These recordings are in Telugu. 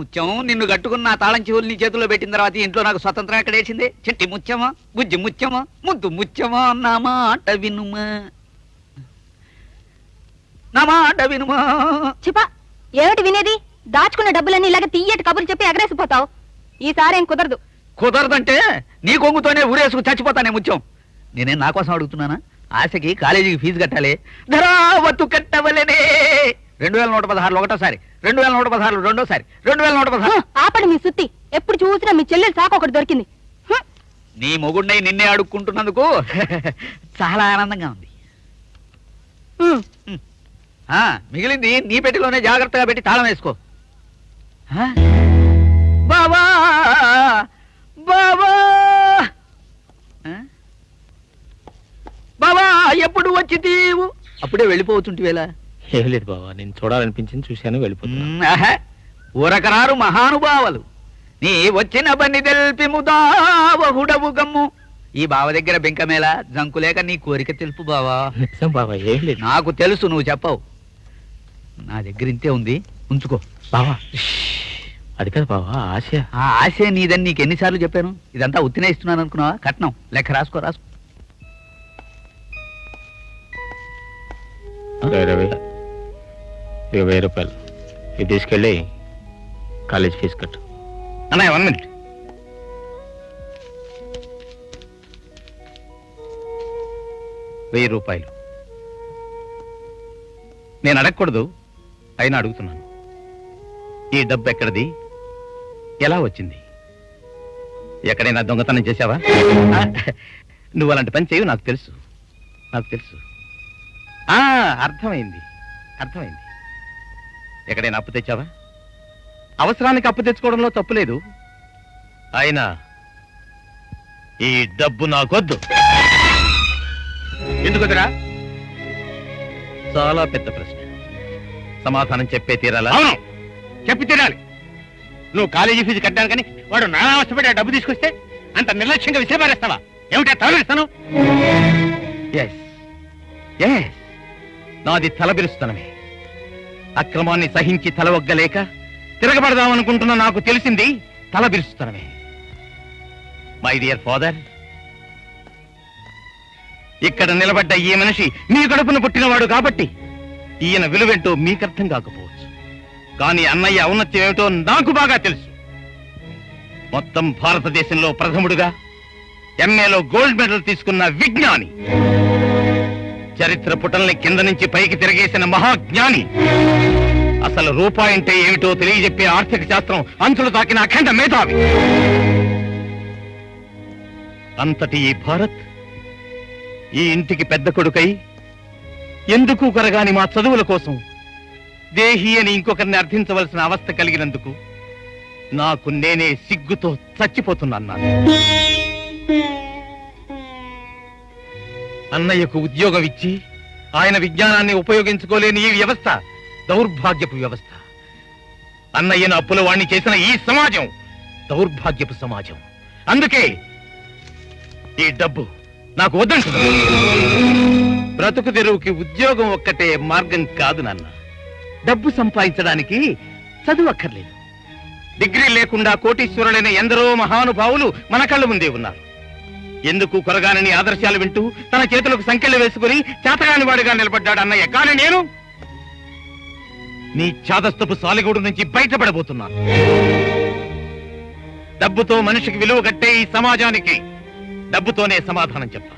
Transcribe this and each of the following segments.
ముత్యం నిన్ను కట్టుకున్న తాళం చెవులు నీ చేతిలో పెట్టిన తర్వాత ఇంట్లో నాకు స్వతంత్రం ఎక్కడ వేసింది? చిట్టి ముత్యమా? బుజ్జి ముత్యమా? ముద్దు ముత్యమా? నా మాట వినుమా. నా మాట వినుమా. చిపా ఏమిటి వినేది? దాచుకున్న డబ్బులన్నీ ఇలాగ తీయటి కబుర్లు చెప్పి ఎగరేసిపోతావు. ఈసారి ఏం కుదరదు. కుదరదంటే నీ కొంగుతోనే ఊరేసుకు చచ్చిపోతానే ముత్యం. నేనేం నా కోసం అడుగుతున్నానా? ఆశకి కాలేజీకి ఫీజు కట్టాలి. ధరావత్తు కట్టవలనే. రెండు వేల నూట పదహారులు ఒకటోసారి. రెండు వేల నూట పదహారులు రెండోసారి. రెండు వేల నూట పదహారు ఆపండి మీ సుత్తి. ఎప్పుడు చూసినా మీ చెల్లెలు సాకు ఒకటి దొరికింది. నీ మొగుడినై నిన్నే అడుక్కుంటున్నందుకు చాలా ఆనందంగా ఉంది. ఆ మిగిలింది నీ పెట్టిలోనే జాగ్రత్తగా పెట్టి తాళం వేసుకో. ఆ? బావా! బావా! ఆ? బావా ఎప్పుడు వచ్చి తీవు అప్పుడే వెళ్ళిపోతుంటివేలా ఏం లేదు బావా నేను చూడాలనిపించింది చూశాను వెళ్ళిపోతున్నా. ఊరకరారు మహానుభావులు. నీ వచ్చిన బన్ని తెల్పి ముదావహుడవు గమ్ము. ఈ బావ దగ్గర బెంకమేళ జంకులేక నీ కోరిక తెలుపు బావా. నిజం బావా ఏం లేదు. నాకు తెలుసు నువ్వు చెప్పవు. నా దగ్గర ఇంతే ఉంది ఉంచుకో. బావా అది కాదు బావా ఆశ. ఆ ఆశే నీదని నీకు ఎన్నిసార్లు చెప్పాను? ఇదంతా ఉత్తినే ఇస్తున్నాను అనుకున్నావా? కట్నం లెక్క రాసుకో రాసుకో. రవి. ఇక వెయ్యి రూపాయలు. ఇది తీసుకెళ్ళి కాలేజ్ ఫీజు కట్టు. అన్నయ్య వన్ మినిట్ వెయ్యి రూపాయలు. నేను అడగకూడదు అయినా అడుగుతున్నాను. ఈ డబ్బు ఎక్కడిది? ఎలా వచ్చింది? ఎక్కడైనా దొంగతనం చేశావా? నువ్వు అలాంటి పని చేయవు నాకు తెలుసు. నాకు తెలుసు. ఆ, అర్థమైంది. అర్థమైంది. ఎక్కడైనా అప్పు తెచ్చావా? అవసరానికి అప్పు తెచ్చుకోవడంలో తప్పు లేదు. అయినా ఈ డబ్బు నాకొద్దు. ఎందుకుదరా చాలా పెద్ద ప్రశ్న. సమాధానం చెప్పే తీరాలా? అవును. చెప్పి తినాలి నువ్వు కాలేజీ ఫీజు కట్టాను కానీ వాడు నానా అవస్థపడి ఆ డబ్బు తీసుకొస్తే అంత నిర్లక్ష్యంగా విసిరిపారేస్తావా? ఏమిటా తలనిస్తాను ఎస్ ఎస్ నాది తలబిరుస్తనమే అక్రమాన్ని సహించి తలవగ్గలేక తిరగబడదామనుకుంటున్న నాకు తెలిసింది తలబిరుస్తనమే మై డియర్ ఫాదర్ ఇక్కడ నిలబడ్డ ఈ మనిషి మీ కడుపున పుట్టినవాడు కాబట్టి ఈయన విలువేంటో మీకు అర్థం కాకపోవచ్చు. కానీ అన్నయ్య ఔన్నత్యం ఏమిటో నాకు బాగా తెలుసు. మొత్తం భారతదేశంలో ప్రథముడుగా ఎంఏలో గోల్డ్ మెడల్ తీసుకున్న విజ్ఞాని. చరిత్ర పుటల్ని కింద నుంచి పైకి తిరగేసిన మహాజ్ఞాని. అసలు రూపాయి అంటే ఏమిటో తెలియజెప్పే ఆర్థిక శాస్త్రం అంచులు తాకిన అఖండ మేధావి. అంతటి ఈ భారత్ ఈ ఇంటికి పెద్ద కొడుకై ఎందుకు కరగాని మా చదువుల కోసం? దేహి అని ఇంకొకరిని అర్థించవలసిన అవస్థ కలిగినందుకు నాకు నేనే సిగ్గుతో చచ్చిపోతున్నాను. అన్నయ్యకు ఉద్యోగం ఇచ్చి ఆయన విజ్ఞానాన్ని ఉపయోగించుకోలేని ఈ వ్యవస్థ దౌర్భాగ్యపు వ్యవస్థ. అన్నయ్యను అప్పుల వాణ్ణి చేసిన ఈ సమాజం దౌర్భాగ్యపు సమాజం. అందుకే ఈ డబ్బు నాకు వద్దంటుంది బ్రతుకు తెరువుకి ఉద్యోగం ఒక్కటే మార్గం కాదు నాన్న. డబ్బు సంపాదించడానికి చదువు అక్కర్లేదు. డిగ్రీ లేకుండా కోటీశ్వరులైన ఎందరో మహానుభావులు మన కళ్ళ ముందే ఉన్నారు. ఎందుకు కొరగానని ఆదర్శాలు వింటూ తన చేతులకు సంఖ్యలు వేసుకుని చేతగాని వాడిగా నిలబడ్డాడు అన్నయ్య. కానీ నేను నీ చాదస్తపు సాలిగూడు నుంచి బయటపడబోతున్నాను. డబ్బుతో మనిషికి విలువ కట్టే ఈ సమాజానికి డబ్బుతోనే సమాధానం చెప్తా.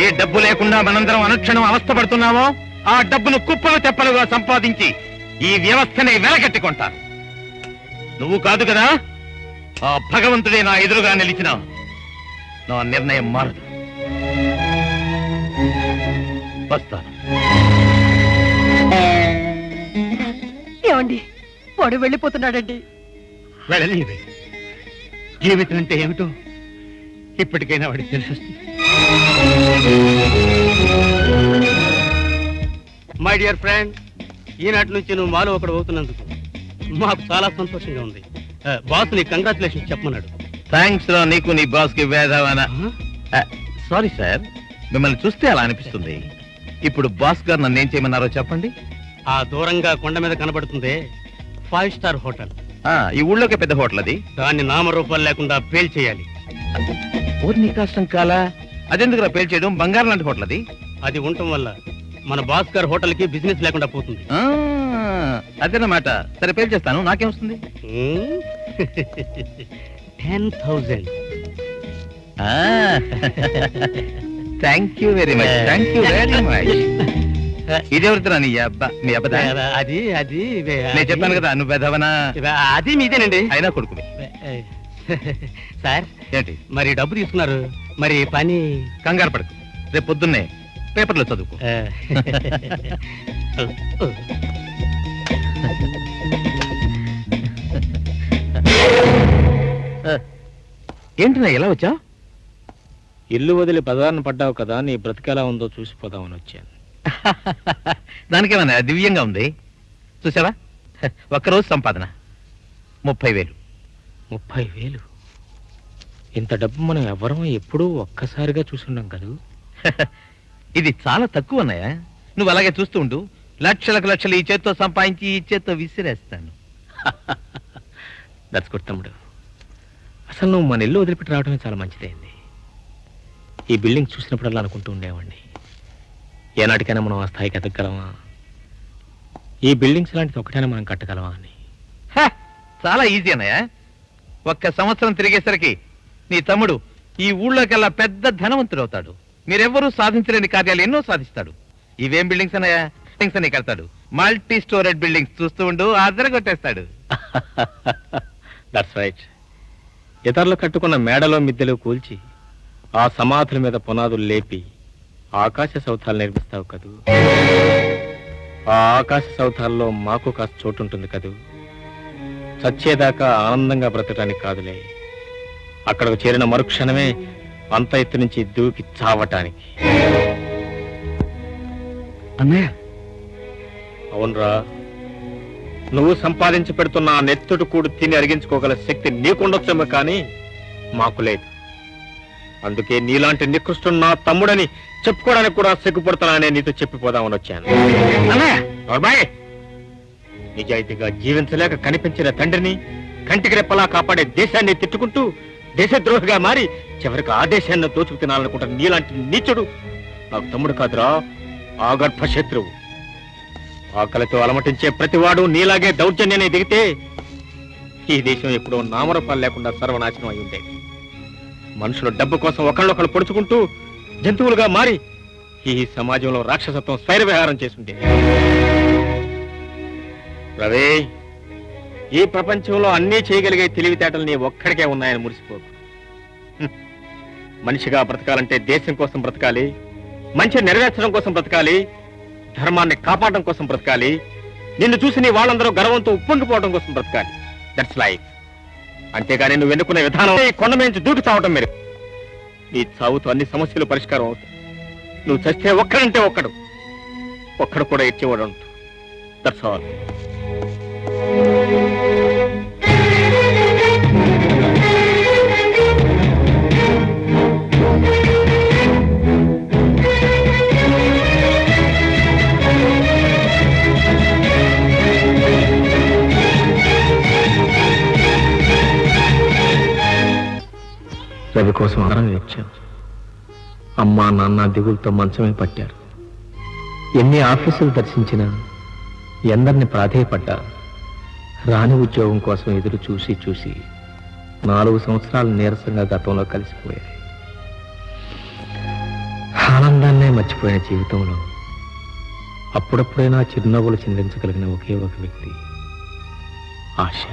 ఏ డబ్బు లేకుండా మనందరం అనుక్షణం అవస్థపడుతున్నామో ఆ డబ్బును కుప్పలు తెప్పలుగా సంపాదించి ఈ వ్యవస్థనే వెలగట్టుకుంటాను నువ్వు కాదు కదా ఆ భగవంతుడే నా ఎదురుగా నిలిచినావు నా నిర్ణయం మారదు. వస్తాను. ఏమండి? వాడు వెళ్ళిపోతున్నాడండి. వెళ్ళలేవే జీవితం అంటే ఏమిటో ఇప్పటికైనా వాడికి తెలిసొస్తుంది. మై డియర్ ఫ్రెండ్ ఈనాటి నుంచి నువ్వు మాలో ఒకడు అవుతున్నందుకు మాకు చాలా సంతోషంగా ఉంది. బాస్ నీ కంగ్రాచులేషన్స్ చెప్పమన్నాడు. థ్యాంక్స్ రా నీకు నీ బాస్కి వేదవాన సారీ సార్ మిమ్మల్ని చూస్తే అలా అనిపిస్తుంది. ఇప్పుడు బాస్ గారు నన్ను ఏం చేయమన్నారో చెప్పండి. ఆ దూరంగా కొండ మీద కనబడుతుంది. ఫైవ్ స్టార్ హోటల్ ఆ, ఈ ఊళ్ళోకే పెద్ద హోటల్ అది. దాన్ని నామరూపాలు లేకుండా పేల్ చేయాలి. ఊరి కష్టం కాలా అదెందుకు పేల్ చేయడం? బంగారం లాంటి హోటల్ అది. అది ఉండటం వల్ల మన భాస్కర్ హోటల్కి బిజినెస్ లేకుండా పోతుంది. అదేనమాట. సరే పేల్ చేస్తాను. నాకేం వస్తుంది? Ten thousand thank you very much thank you very much ఇదెవరితో నీ అబ్బా మీ అబ్బదా? అది అది నేను చెప్పాను కదా నువ్వు పెదవనా అది మీదేనండి. అయినా కొడుకువి. సార్ ఏంటి? మరి డబ్బు తీసుకున్నారు. మరి పని? కంగారు పడకు. రేపు పొద్దున్నే పేపర్లో చదువుకో. ఏంటి నా ఎలా వచ్చా ఇల్లు వదిలి పదాన్ని పడ్డావు కదా నీ బ్రతికెలా ఉందో చూసిపోదామని వచ్చాను. దానికేమన్నా దివ్యంగా ఉంది? చూసావా? ఒక్కరోజు సంపాదన. ముప్పై వేలు. ముప్పై వేలు? ఇంత డబ్బు మనం ఎవరం ఎప్పుడూ ఒక్కసారిగా చూసున్నాం కదూ. ఇది చాలా తక్కువ అన్నయ్య. నువ్వు అలాగే చూస్తూ ఉండు. లక్షలకు లక్షలు ఈ చేత్తో సంపాదించి ఈ చేత్తో విసిరేస్తాను. దట్స్ గుడ్ తమ్ముడు. అసలు నువ్వు మన ఇల్లు వదిలిపెట్టి రావడమే చాలా మంచిదైంది. ఈ బిల్డింగ్ చూసినప్పుడల్లా అనుకుంటూ ఉండేవాడిని. ఏనాటికైనా మనం ఆ స్థాయికి ఎదగలమా ఈ బిల్డింగ్స్ లాంటిది ఒకటైనా మనం కట్టగలమా అని. హ, చాలా ఈజీ అన్నయ్య. ఒక్క సంవత్సరం తిరిగేసరికి నీ తమ్ముడు ఈ ఊళ్ళోకెల్లా పెద్ద ధనవంతుడు అవుతాడు మీరెవ్వరూ సాధించలేని కార్యాలు ఎన్నో సాధిస్తాడు. ఇవేం బిల్డింగ్స్ అన్నయ్య? బిల్డింగ్స్ అని కడతాడు. మల్టీ స్టోరేడ్ బిల్డింగ్స్ చూస్తూ ఉండు అదర కొట్టేస్తాడు దట్స్ రైట్ ఇతరులు కట్టుకున్న మేడలో మిద్దెలు కూల్చి ఆ సమాధుల మీద పునాదులు లేపి ఆకాశ సౌధాలు నిర్మిస్తావు కదూ. ఆ ఆకాశ సౌధాల్లో మాకు కాస్త చోటు ఉంటుంది కదూ. చచ్చేదాకా ఆనందంగా బ్రతకడానికి కాదులే. అక్కడకు చేరిన మరుక్షణమే అంత ఎత్తు నుంచి దూకి చావటానికి. అన్నయ్య. అవునరా. నువ్వు సంపాదించి పెడుతున్న ఆ నెత్తుడు కూడు తిని అరిగించుకోగల శక్తి నీకుండొచ్చేమో కానీ మాకు లేదు. అందుకే నీలాంటి నికృష్టుడు నా తమ్ముడని చెప్పుకోవడానికి కూడా సిగ్గుపడుతున్నానని నీతో చెప్పిపోదామని వచ్చాను. నిజాయితీగా జీవించలేక కనిపించిన తండ్రిని కంటికి రెప్పలా కాపాడే దేశాన్ని తిట్టుకుంటూ దేశద్రోహిగా మారి చివరికి ఆ దేశాన్ని దోచుకు తినాలనుకుంటున్న నీలాంటి నీచుడు నాకు తమ్ముడు కాదురా ఆగర్భ శత్రువు ఆకలితో అలమటించే ప్రతివాడు నీలాగే దౌర్జన్యనే దిగితే ఈ దేశం ఎప్పుడో నామరూపాలు లేకుండా సర్వనాశనం అయి ఉండేది. మనుషులు డబ్బు కోసం ఒకళ్ళొకళ్ళు పొడుచుకుంటూ జంతువులుగా మారి ఈ సమాజంలో రాక్షసత్వం స్వైర విహారం చేసుండేది. రవి ఈ ప్రపంచంలో అన్నీ చేయగలిగే తెలివితేటలు నీ ఒక్కడికే ఉన్నాయని మురిసిపోకు. మనిషిగా బ్రతకాలంటే దేశం కోసం బ్రతకాలి మంచి నెరవేర్చడం కోసం బ్రతకాలి ధర్మాన్ని కాపాడడం కోసం బ్రతకాలి. నిన్ను చూసి నీ వాళ్ళందరూ గర్వంతో ఉప్పొంగిపోవడం కోసం బ్రతకాలి. దట్స్ లైఫ్ అంతేగాని నువ్వు ఎన్నుకున్న విధానం ఈ కొండ మీద దూకి చావటం మీరు. నీ చావుతో అన్ని సమస్యలు పరిష్కారం అవుతాయి. నువ్వు చస్తే ఒక్కడంటే ఒక్కడు. ఒక్కడు కూడా ఇచ్చేవాడు దట్స్ ఆల్ రవి కోసం ఆహారం వచ్చాను అమ్మా నాన్న దిగులతో మంచమే పట్టారు. ఎన్ని ఆఫీసులు దర్శించినా ఎందరిని ప్రాధేయపడ్డా రాని ఉద్యోగం కోసం ఎదురు చూసి చూసి నాలుగు సంవత్సరాలు నీరసంగా గతంలో కలిసిపోయాయి. ఆనందాన్నే మర్చిపోయిన జీవితంలో అప్పుడప్పుడైనా చిరునవ్వులు చిందించగలిగిన ఒకే ఒక వ్యక్తి ఆశ.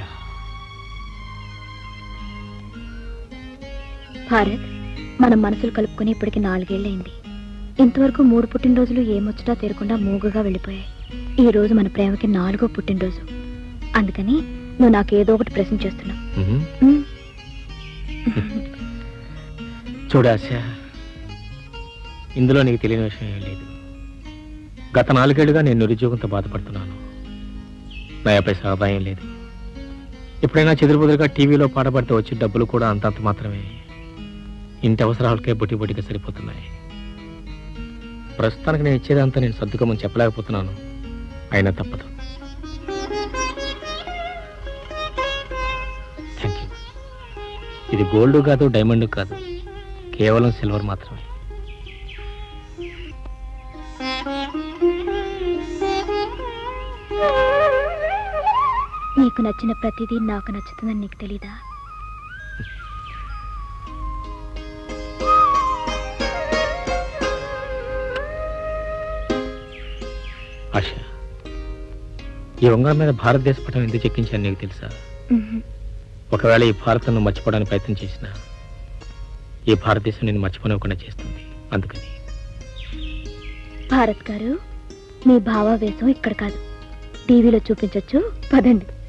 భారత్ మనం మనసులు కలుపుకొని ఇప్పటికి నాలుగేళ్ళైంది ఇంతవరకు మూడు పుట్టినరోజులు ఏమొచ్చటా తీరకుండా మూగుగా వెళ్ళిపోయాయి. ఈ రోజు మన ప్రేమకి నాలుగో పుట్టినరోజు. అందుకని నువ్వు నాకు ఏదో ఒకటి ప్రశ్న చేస్తున్నావు. చూడాశ ఇందులో నీకు తెలియని విషయం ఏం లేదు. గత నాలుగేళ్ళుగా నేను నిరుద్యోగంతో బాధపడుతున్నాను. నయాపై సహాయం లేదు. ఎప్పుడైనా చెదురుబుదురుగా టీవీలో పాడబడితే వచ్చే డబ్బులు కూడా అంతంత మాత్రమే. ఇంటి అవసరాలకే బొటి బొటిగా సరిపోతున్నాయి. ప్రస్తుతానికి నేను ఇచ్చేదంతా నేను సర్దుకోమని చెప్పలేకపోతున్నాను. అయినా తప్పదు. థ్యాంక్ యూ ఇది గోల్డ్ కాదు డైమండ్ కాదు. కేవలం సిల్వర్ మాత్రమే. నీకు నచ్చిన ప్రతిదీ నాకు నచ్చుతుందని నీకు తెలీదా? ఆశ ఈ ఉంగరం మీద భారతదేశ పటం ఎందుకు చెక్కించాను నీకు తెలుసా. ఒకవేళ ఈ భారత్ను మర్చిపోవడానికి ప్రయత్నం చేసినా ఈ భారతదేశం నేను మర్చిపోనివ్వకుండా చేస్తుంది. అందుకని. భారత్ గారు మీ భావావేశం ఇక్కడ కాదు. టీవీలో చూపించొచ్చు. పదండి.